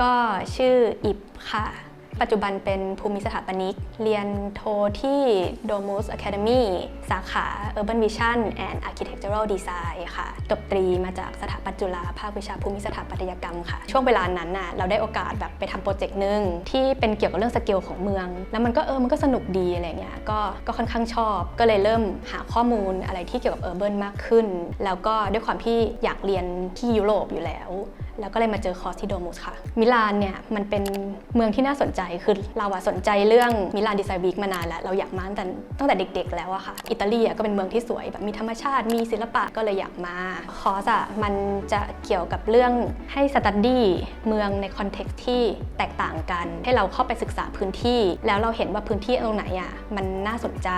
ก็ชื่ออิบค่ะ ปัจจุบันเป็นภูมิสถาปนิก เรียนโทที่ Domus Academy สาขา Urban Vision and Architectural Design ค่ะ จบตรีมาจากสถาปัตจุฬาภาควิชาภูมิสถาปัตยกรรมค่ะ ช่วงเวลานั้นน่ะเราได้โอกาสแบบไปทำโปรเจกต์หนึ่งที่เป็นเกี่ยวกับเรื่องสเกลของเมือง แล้วมันก็เออมันก็สนุกดีอะไรเงี้ยก็ก็ค่อนข้างชอบ ก็เลยเริ่มหาข้อมูลอะไรที่เกี่ยวกับ Urban มากขึ้น แล้วก็ด้วยความที่อยากเรียนที่ยุโรปอยู่แล้ว แล้วก็เลยมาเจอคอร์สที่โดมุสค่ะ มิลานเนี่ยมันเป็นเมืองที่น่าสนใจคือเราอะสนใจเรื่องมิลานดีไซน์วีคมานานแล้ว เราอยากมาตั้งแต่ตั้งแต่เด็ก ๆ แล้วอะค่ะ อิตาลีอะก็เป็นเมืองที่สวยแบบมีธรรมชาติมีศิลปะก็เลยอยากมา คอร์สอะมันจะเกี่ยวกับเรื่องให้สตัดดี้เมืองในคอนเท็กซ์ที่แตกต่างกัน ให้เราเข้าไปศึกษาพื้นที่ แล้วเราเห็นว่าพื้นที่ตรงไหนอะมันน่าสนใจ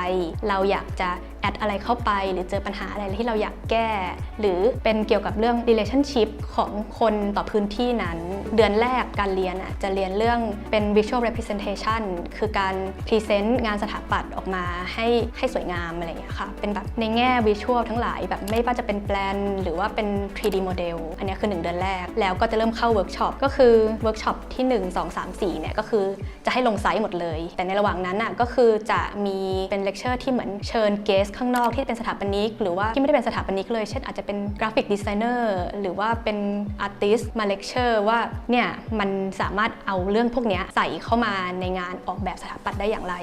เราอยากจะแอดอะไรเข้าไปหรือเจอปัญหาอะไรที่เราอยากแก้ หรือเป็นเกี่ยวกับเรื่อง relationship ของคนต่อพื้นที่นั้น เดือนแรกการเรียนอะจะเรียนเรื่องเป็น visual representation คือการ present งานสถาปัตย์ออกมาให้ให้สวยงามอะไรอย่างเงี้ยค่ะ เป็นแบบในแง่ visual ทั้งหลายแบบไม่ว่าจะเป็นแปลนหรือว่าเป็น 3D model อันนี้คือ 1 เดือนแรก แล้วก็จะเริ่มเข้าเวิร์กช็อปก็คือเวิร์กช็อปที่ 1 2 3 4เนี่ยก็คือจะให้ลงไซต์หมดเลย แต่ในระหว่างนั้นอะก็คือจะมีเป็นเลคเชอร์ที่เหมือนเชิญเกสข้างนอกที่เป็นสถาปนิกหรือว่าที่ไม่ได้เป็นสถาปนิกเลย เช่นอาจจะเป็นกราฟิกดีไซเนอร์หรือว่าเป็นอาร์ติสมาเลคเชอร์ว่าเนี่ยมันสามารถเอาเรื่องพวกนี้ใส่เข้ามาในงานออกแบบสถาปัตย์ได้อย่างไร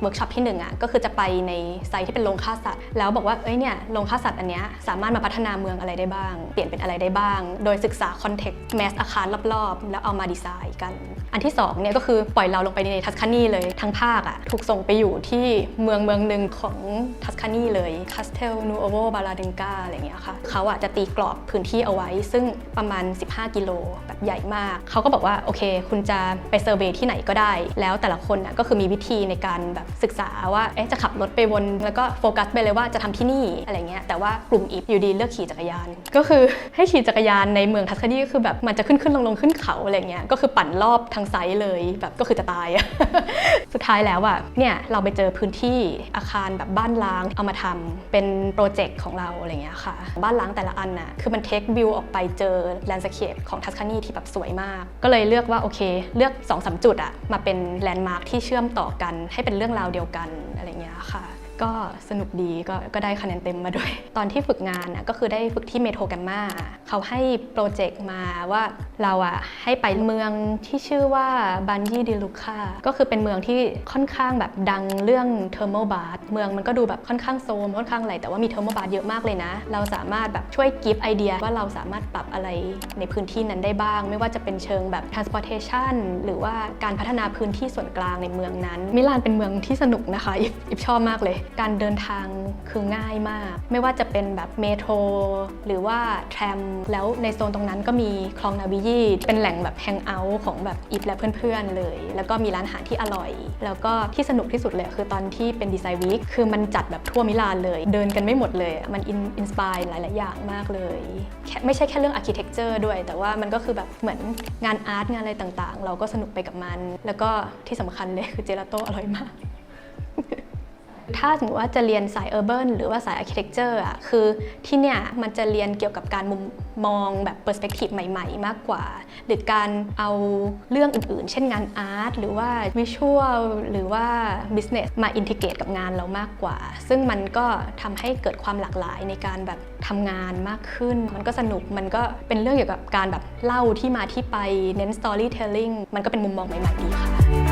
เวิร์กช็อปที่หนึ่งอะก็คือจะไปในไซต์ที่เป็นโรงฆ่าสัตว์ แล้วบอกว่าเอ้ยเนี่ยโรงฆ่าสัตว์อันเนี้ยสามารถมาพัฒนาเมืองอะไรได้บ้าง เปลี่ยนเป็นอะไรได้บ้าง โดยศึกษาคอนเทกต์แมสอาคารรอบๆ แล้วเอามาดีไซน์กัน อันที่สองเนี่ยก็คือปล่อยเราลงไปในทัสคานีเลยทั้งภาคอะถูกส่งไปอยู่ที่เมืองเมืองหนึ่งของทัสคานีเลยคาสเทลนูโอโวบาลาเดงกาอะไรเงี้ยค่ะเขาอะจะตีกรอบพื้นที่เอาไว้ ซึ่งประมาณ 15กิโลแบบใหญ่มาก เขาก็บอกว่าโอเค คุณจะไปเซอร์เวย์ที่ไหนก็ได้ แล้วแต่ละคนอะก็คือมีวิธีในการแบบศึกษาว่าเอ๊ะจะขับรถไปวน แล้วก็โฟกัสไปเลยว่าจะทำที่นี่อะไรเงี้ยแต่ว่ากลุ่มอีฟอยู่ดีเลือกขี่จักรยาน ก็คือให้ขี่จักรยานในเมืองทัสคานีก็คือแบบมันจะขึ้นขึ้นลงลงขึ้นเขาอะไรเงี้ยก็คือปั่นรอบทางไซต์เลยแบบก็คือจะตายอะสุดท้ายแล้วอะเนี่ยเราไปเจอพื้นที่อาคารแบบบ้านล้างเอามาทำเป็นโปรเจกต์ของเราอะไรเงี้ยค่ะ บ้านล้างแต่ละอันน่ะคือมันเทควิวออกไปเจอแลนด์สเคปของทัสคานีที่แบบสวยมาก ก็เลยเลือกว่าโอเค เลือก2อสจุดอะมาเป็นแลนด์มาร์คที่เชื่อมต่อกันให้เป็นเรื่องราวเดียวกันอะไรเงี้ยค่ะ ก็สนุกดีก็ก็ได้คะแนนเต็มมาด้วย ตอนที่ฝึกงานนะก็คือได้ฝึกที่เมโทรแกรมมาเขาให้โปรเจกต์มาว่าเราอะให้ไปเมืองที่ชื่อว่าบันยีดิลูคาก็คือเป็นเมืองที่ค่อนข้างแบบดังเรื่องเทอร์โมบาร์เมืองมันก็ดูแบบค่อนข้างโซมค่อนข้างอะไรแต่ว่ามีเทอร์โมบาร์เยอะมากเลยนะ เราสามารถแบบช่วยกิฟต์ไอเดียว่าเราสามารถปรับอะไรในพื้นที่นั้นได้บ้าง ไม่ว่าจะเป็นเชิงแบบ transportation หรือว่าการพัฒนาพื้นที่ส่วนกลางในเมืองนั้น มิลานเป็นเมืองที่สนุกนะคะอิฟอิฟชอบมากเลย การเดินทางคือง่ายมาก ไม่ว่าจะเป็นแบบเมโทรหรือว่าแทรมแล้วในโซนตรงนั้นก็มีคลองนาวิยีเป็นแหล่งแบบแฮงเอาท์ของแบบอิฟและเพื่อนๆเลย แล้วก็มีร้านอาหารที่อร่อย แล้วก็ที่สนุกที่สุดเลยคือตอนที่เป็นดีไซน์วีคคือมันจัดแบบทั่วมิลานเลย เดินกันไม่หมดเลย มันอินอินสปายหลาย ๆ อย่างมากเลยไม่ใช่แค่เรื่องอาร์เคเต็กเจอร์ด้วย แต่ว่ามันก็คือแบบเหมือนงานอาร์ตงานอะไรต่างๆ เราก็สนุกไปกับมัน แล้วก็ที่สำคัญเลยคือเจลาโต้อร่อยมาก ถ้าสมมติว่าจะเรียนสายเออร์เบิร์นหรือว่าสายอาร์เคเต็กเจอร์อะคือที่เนี่ยมันจะเรียนเกี่ยวกับการมุมมองแบบเปอร์สเปกทีฟใหม่ๆ มากกว่า หรือการเอาเรื่องอื่นๆ เช่นงานอาร์ตหรือว่าวิชวลหรือว่าบิสเนสมาอินทิเกรตกับงานเรามากกว่า ซึ่งมันก็ทำให้เกิดความหลากหลายในการแบบทำงานมากขึ้น มันก็สนุกมันก็เป็นเรื่องเกี่ยวกับการแบบเล่าที่มาที่ไปเน้น storytelling มันก็เป็นมุมมองใหม่ๆดีค่ะ